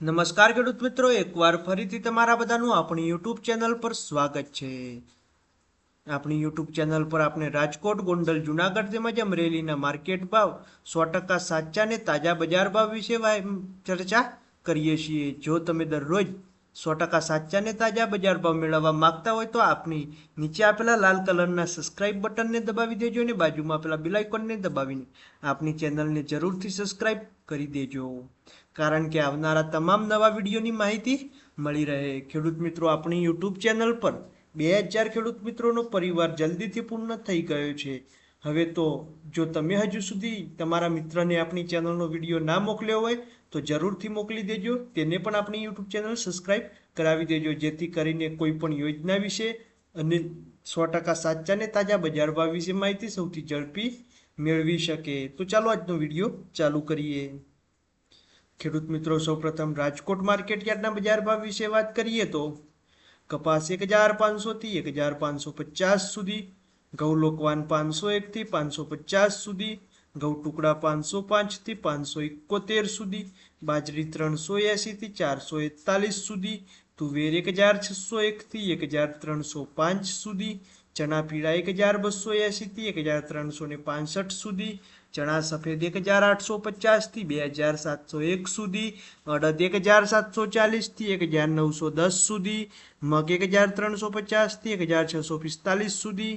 નમસ્કાર ખેડૂત મિત્રો, એકવાર ફરીથી તમારા બધાનું આપણી યુટ્યુબ ચેનલ પર સ્વાગત છે. આપણી યુટ્યુબ ચેનલ પર આપણે રાજકોટ, ગોંડલ, જુનાગઢ તેમજ અમરેલીના માર્કેટ ભાવ સો ટકા સાચા ને તાજા બજાર ભાવ વિશે ચર્ચા કરીએ છીએ. જો તમે દરરોજ સો ટકા સાચા ને તાજા બજાર ભાવ મેળવવા માંગતા હોય તો આપની નીચે આપેલા લાલ કલરના સબસ્ક્રાઇબ બટનને દબાવી દેજો અને બાજુમાં આપેલા બેલ આઇકોનને દબાવીને આપની ચેનલને જરૂરથી સબસ્ક્રાઇબ કરી દેજો. કારણ કે આવનારા તમામ નવા વિડીયોની માહિતી મળી રહે. ખેડૂત મિત્રો, આપણી યુટ્યુબ ચેનલ પર બે હજાર ખેડૂત મિત્રોનો પરિવાર જલ્દીથી પૂર્ણ થઈ ગયો છે. હવે તો જો તમે હજુ સુધી તમારા મિત્રને આપણી ચેનલનો વીડિયો ના મોકલ્યો હોય, તો જરૂરથી મોકલી દેજો. તેને પણ આપણી યુટ્યુબ ચેનલ સબસ્ક્રાઈબ કરાવી દેજો, જેથી કરીને કોઈ પણ યોજના વિશે અને સો ટકા સાચા ને તાજા બજાર ભાવ વિશે માહિતી સૌથી ઝડપી મેળવી શકે. તો ચાલો આજનો વીડિયો ચાલુ કરીએ. ખેડૂત મિત્રો, સૌપ્રથમ રાજકોટ માર્કેટ યાર્ડના બજાર ભાવ વિશે વાત કરીએ તો કપાસ એક હજાર પાંચસોથી એક હજાર પાંચસો પચાસ સુધી ઘઉં લોકવાન પાંચસો એકથી પાંચસો પચાસ સુધી ઘઉં ટુકડા પાંચસો પાંચથી પાંચસો એકોતેર સુધી, બાજરી ત્રણસો એંશીથી ચારસો એકતાલીસ સુધી, તુવેર એક હજાર છસો એકથી એક હજાર ત્રણસો પાંચ સુધી, ચણા પીળા એક હજાર બસો એંશીથી એક હજાર ત્રણસો ને પાંસઠ સુધી, ચણા સફેદ એક હજાર આઠસો પચાસથી બે હજાર સાતસો એક સુધી, અડદ એક હજાર સાતસો ચાલીસથી એક હજાર નવસો દસ સુધી, મગ એક હજાર ત્રણસો પચાસથી એક હજાર છસો પિસ્તાલીસ સુધી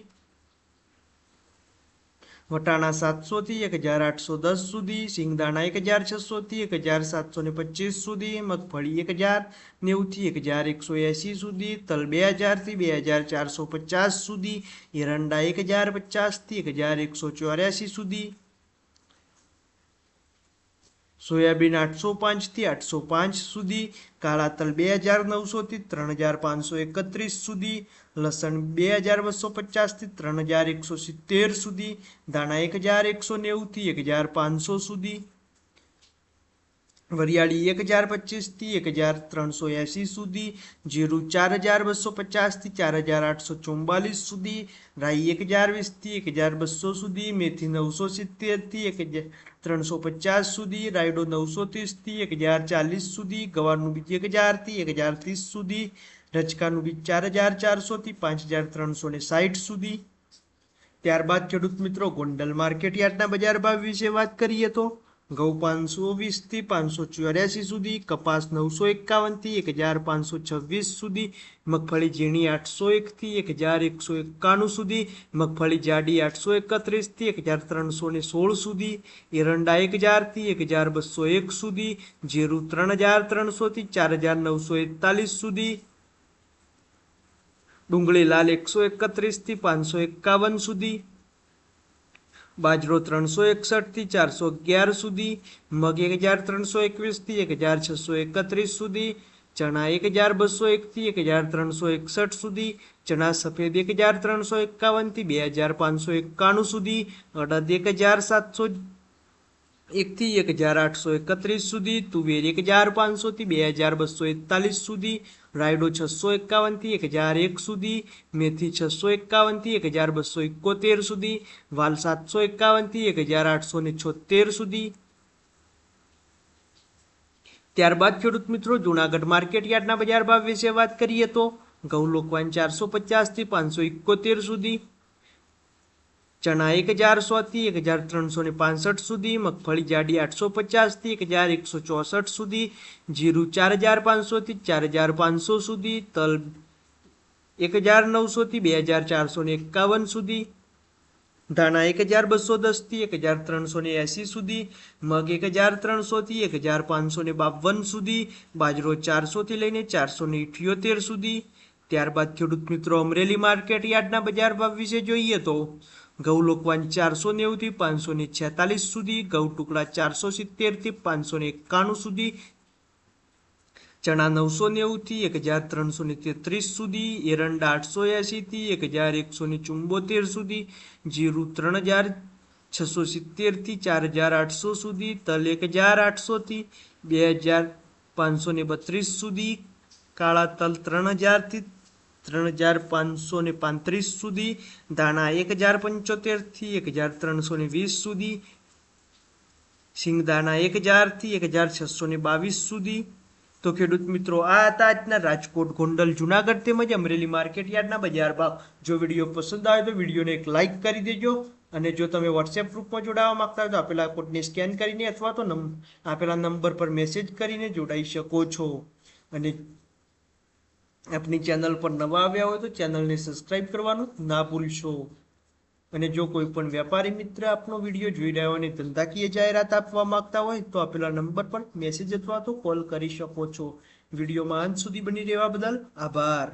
વટાણા સાતસોથી એક હજાર આઠસો દસ સુધી સિંગદાણા એક હજાર છસોથી, એક હજાર સાતસો ને પચીસ સુધી, મગફળી એક હજાર, નેવુંથી એક હજાર એકસો એંસી સુધી, તલ બે હજારથી બે હજાર ચારસો પચાસ સુધી, એરંડા એક હજાર પચાસથી એક હજાર એકસો ચોર્યાસી સુધી સોયાબીન આઠસો પાંચથી આઠસો પાંચ સુધી, કાળા તલ બે હજાર નવસોથી ત્રણ હજાર પાંચસો એકત્રીસ સુધી, લસણ બે હજાર બસો પચાસથી ત્રણ હજાર એકસો સિત્તેર સુધી, દાણા એક હજાર એકસો નેવુંથી એક હજાર પાંચસો સુધી વરિયાળી એક હજાર પચીસથી એક હજાર ત્રણસો એંસી સુધી, જીરું ચાર હજાર બસો પચાસથી ચાર હજાર આઠસો ચુમ્બાલીસ સુધી, રાઈ એક હજાર વીસથી એક હજાર બસો સુધી, મેથી નવસો સિત્તેરથી એક હજાર ત્રણસો પચાસ સુધી, રાયડો નવસો ત્રીસથી એક હજાર ચાલીસ સુધી, ગવારનું બીજ એક હજારથી એક હજાર ત્રીસ સુધી રચકાનું બીજ ચાર હજાર ચારસોથી પાંચ હજાર ત્રણસો ને સાઠ સુધી. ત્યારબાદ ખેડૂત મિત્રો ગોંડલ માર્કેટ યાર્ડના બજાર ભાવ વિશે વાત કરીએ તો ઘઉં પાંચસો વીસથી પાંચસો ચોર્યાસી સુધી, કપાસ નવસો એકાવનથી એક હજાર પાંચસો છવ્વીસ સુધી, મગફળી ઝીણી આઠસો એકથી એક હજાર એકસો એકાણું સુધી, મગફળી જાડી આઠસો એકત્રીસથી એક હજાર ત્રણસો ને સોળ સુધી, એરંડા એક હજારથી એક હજાર બસો એક સુધી, જીરું ત્રણ હજાર ત્રણસોથી ચાર હજાર નવસો એકતાલીસ સુધી, ડુંગળી લાલ એકસો એકત્રીસથી પાંચસો એકાવન સુધી બાજરો ત્રણસો એકસઠથી ચારસો અગિયાર સુધી, મગ એક હજાર ત્રણસો એકવીસથી એક હજાર છસો એકત્રીસ સુધી, ચણા એક હજાર બસો એકથી એક હજાર ત્રણસો એકસઠ સુધી, ચણા સફેદ એક હજાર ત્રણસો એકાવનથી બે હજાર પાંચસો એકાણું સુધી, અડદ એક હજાર સાતસો એકથી એક હજાર આઠસો એકત્રીસ સુધી, તુવેર એક હજાર પાંચસોથી બે હજાર બસો એકતાલીસ સુધી, રાયડો છસો એકાવનથી એક હજાર એક સુધી, મેથી છસો એકાવનથી એક હજાર બસો એકોતેર સુધી, વાલ સાતસો એકાવનથી એક હજાર આઠસો ને છોતેર સુધી. ત્યારબાદ ખેડૂત મિત્રો, જુનાગઢ માર્કેટ યાર્ડના બજાર ભાવ વિશે વાત કરીએ તો ઘઉં લોકવાન ચારસો પચાસથી પાંચસો એકોતેર સુધી ચણા એક હજાર સોથી એક હજાર ત્રણસો ને પાંસઠ સુધી, મગફળી જાડી આઠસો પચાસથી એક હજાર એકસો ચોસઠ સુધી, જીરું ચાર હજાર પાંચસોથી ચાર હજાર પાંચસો સુધી, તલ એક હજાર નવસોથી બે હજાર ચારસો ને એકાવન સુધી, ધાણા એક હજાર બસો દસથી એક હજાર ત્રણસો ને એંસી સુધી, મગ એક હજાર ત્રણસોથી એક હજાર પાંચસો ને બાવન સુધી, બાજરો ચારસોથી લઈને ચારસો ને ઇઠ્યોતેર સુધી. ત્યારબાદ ખેડૂત મિત્રો, અમરેલી માર્કેટ યાર્ડના બજાર ભાવ વિશે જોઈએ તો ઘઉં લોકવાન ચારસો નેવુંથી પાંચસો ને છેતાલીસ સુધી ગૌ ટુકડા ચારસો સિત્તેરથી પાંચસો ને એકાણું સુધી, ચણા નવસો નેવુંથી એક હજાર ત્રણસો ને તેત્રીસ સુધી, એરંડા આઠસો એંશીથી એક હજાર એકસો ને ચુંબોતેર સુધી, જીરું ત્રણ હજાર છસો સિત્તેરથી ચાર હજાર આઠસો સુધી, તલ એક હજાર આઠસોથી બે હજાર પાંચસો ને બત્રીસ સુધી, કાળા તલ ત્રણ હજારથી ત્રણ હજાર પાંચસો ને પાંત્રીસ સુધી, દાણા એક હજાર પંચોતેરથી એક હજાર ત્રણસો ને વીસ સુધી સિંગદાણા એક હજારથી એક હજાર છસો બાવીસ સુધી. તો ખેડૂત મિત્રો, આ હતા આજના રાજકોટ, ગોંડલ, જુનાગઢ તેમજ અમરેલી માર્કેટ યાર્ડના બજાર ભાવ. જો વીડિયો પસંદ આવે તો વિડીયોને એક લાઇક કરી દેજો અને જો તમે વોટ્સએપ ગ્રુપમાં જોડાવા માંગતા હોય તો આપેલા કોડને સ્કેન કરીને અથવા તો આપેલા નંબર પર મેસેજ કરીને જોડાઈ શકો છો. અને આપણી ચેનલ પર નવા આવ્યા હોય તો ચેનલને સબસ્ક્રાઇબ કરવાનું ના ભૂલશો. અને જો કોઈ પણ વેપારી મિત્ર આપનો વીડિયો જોઈ રહ્યો અને ધંધાકીય જાહેરાત આપવા માંગતા હોય તો આપેલા નંબર પર મેસેજ અથવા તો કોલ કરી શકો છો. વિડીયોમાં અંત સુધી બની રહેવા બદલ આભાર.